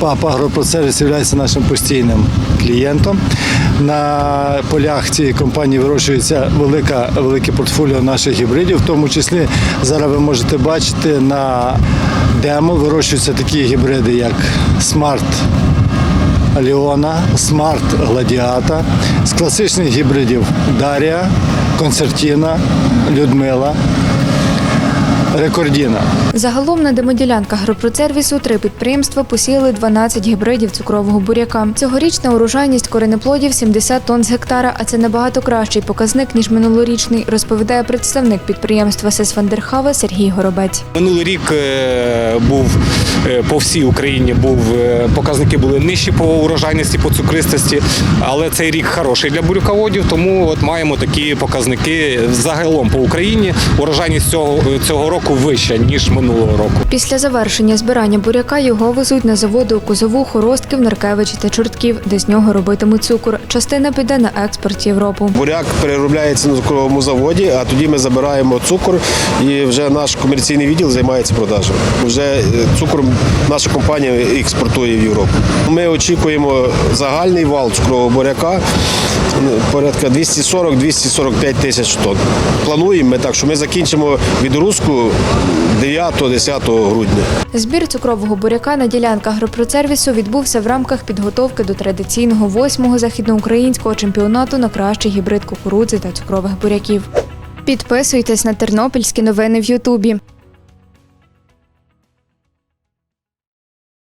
ПАП «Агропроцервіс» є нашим постійним клієнтом. На полях цієї компанії вирощується велика, велике портфоліо наших гібридів. В тому числі зараз ви можете бачити на демо вирощуються такі гібриди, як Smart Леона, Смарт Гладіата, з класичних гібридів Дарія, Концертіна, Людмила, Рекордіна. Загалом на демоділянках агропроцервісу три підприємства посіяли 12 гібридів цукрового буряка. Цьогорічна урожайність коренеплодів 70 тонн з гектара, а це набагато кращий показник ніж минулорічний, розповідає представник підприємства Сесвандерхава Сергій Горобець. Минулий рік е, був е, по всій Україні був е, показники були нижчі по урожайності, по цукристості, але цей рік хороший для буряководів, тому от маємо такі показники загалом по Україні. Урожайність цього, цього року вища ніж минулого року. Після завершення збирання буряка його везуть на заводи у Козову, Хоростків, Наркевичі та Чортків, де з нього робитимуть цукор. Частина піде на експорт Європу. Буряк переробляється на цукровому заводі, а тоді ми забираємо цукор і вже наш комерційний відділ займається продажем. Вже е, цукор наша компанія експортує в Європу. Ми очікуємо загальний вал цукрового буряка ну, порядка 240-245 тисяч тонн. Плануємо ми так, що ми закінчимо відгрузку 9-10 грудня. Збір цукрового буряка на ділянках агропроцервісу відбувся в рамках підготовки до традиційного восьмого західноукраїнського чемпіонату на кращий гібрид кукурудзи та цукрових буряків. Підписуйтесь на тернопільські новини в Ютубі.